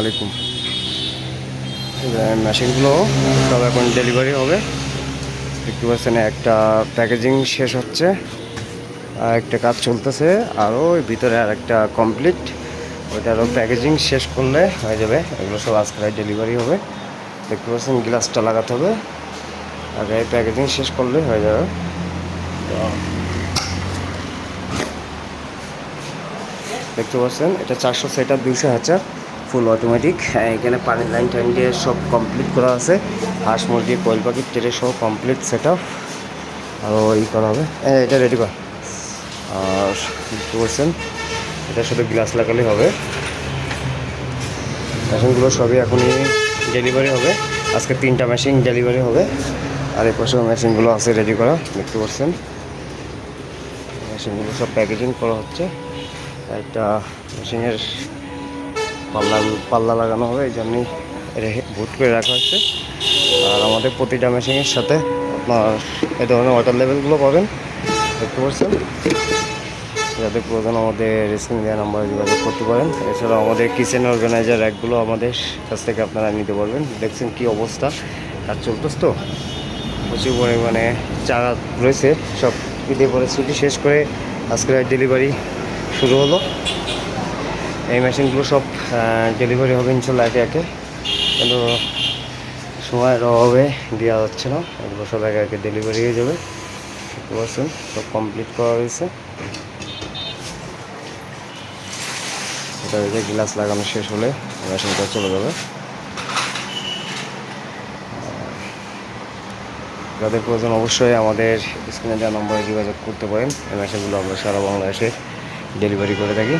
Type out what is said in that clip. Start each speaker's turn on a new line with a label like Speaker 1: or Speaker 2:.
Speaker 1: আলাইকুম। মেশিনগুলো সব এখন ডেলিভারি হবে। দেখতে পাচ্ছেন একটা প্যাকেজিং শেষ হচ্ছে। আর একটা কাজ চলতেছে। আরও ভিতরে আর একটা কমপ্লিট ওইটারও প্যাকেজিং শেষ করলে হয়ে যাবে। এগুলো সব আজকে ডেলিভারি হবে। দেখতে পাচ্ছেন গ্লাসটা লাগাতে হবে। আগে প্যাকেজিং শেষ করলে হয়ে যাবে। দেখতে পাচ্ছেন, এটা চারশো সেটার দুইশো হাজার ফুল অটোমেটিক এখানে পানির লাইন টাইন দিয়ে সব কমপ্লিট করা আছে। হাঁস, মুরগি, কোয়েল পাখি, টেরে সব কমপ্লিট সেট আপ আরও ই করা হবে। এটা রেডি কর। আর দেখতে পাচ্ছেন এটা শুধু গ্লাস লাগালেই হবে। মেশিনগুলো সবই এখনই ডেলিভারি হবে। আজকে তিনটা মেশিন ডেলিভারি হবে। আর এই মেশিনগুলো আছে রেডি করা। দেখতে পাচ্ছেন? মেশিনগুলো সব প্যাকেজিং করা হচ্ছে। একটা মেশিনের পাল্লা পাল্লা লাগানো হবে, এই জন্যই রেখে ভুট করে রাখা হয়েছে। আর আমাদের প্রতিটা মেশিনের সাথে আপনার এই ধরনের ওয়াটার লেভেলগুলো পাবেন। দেখতে পাচ্ছেন? যাদের প্রয়োজন আমাদের রেসিং দেওয়া নাম্বারে যোগাযোগ করতে পারেন। এছাড়াও আমাদের কিচেন অর্গানাইজার র্যাকগুলো আমাদের কাছ থেকে আপনারা নিতে পারবেন। দেখছেন কি অবস্থা? কাজ চলতেছে তো? প্রচুর পরিমাণে চারা রয়েছে। সব ঈদে পরে ছুটি শেষ করে আজকে ডেলিভারি শুরু হলো। এই মেশিনগুলো সব ডেলিভারি হবে ইনশাল্লাহ একে একে। কিন্তু সময়ের অভাবে দেওয়া যাচ্ছে না। এগুলো সব একে একে ডেলিভারি হয়ে যাবে। পাচ্ছেন, সব কমপ্লিট করা হয়েছে। এটা গ্লাস লাগানো শেষ হলে মেশিনটা চলে যাবে। যাদের প্রয়োজন অবশ্যই আমাদের স্ক্রিনে দেওয়া নম্বরে যোগাযোগ করতে পারেন। এই মেশিনগুলো আমরা সারা বাংলাদেশে ডেলিভারি করে থাকি।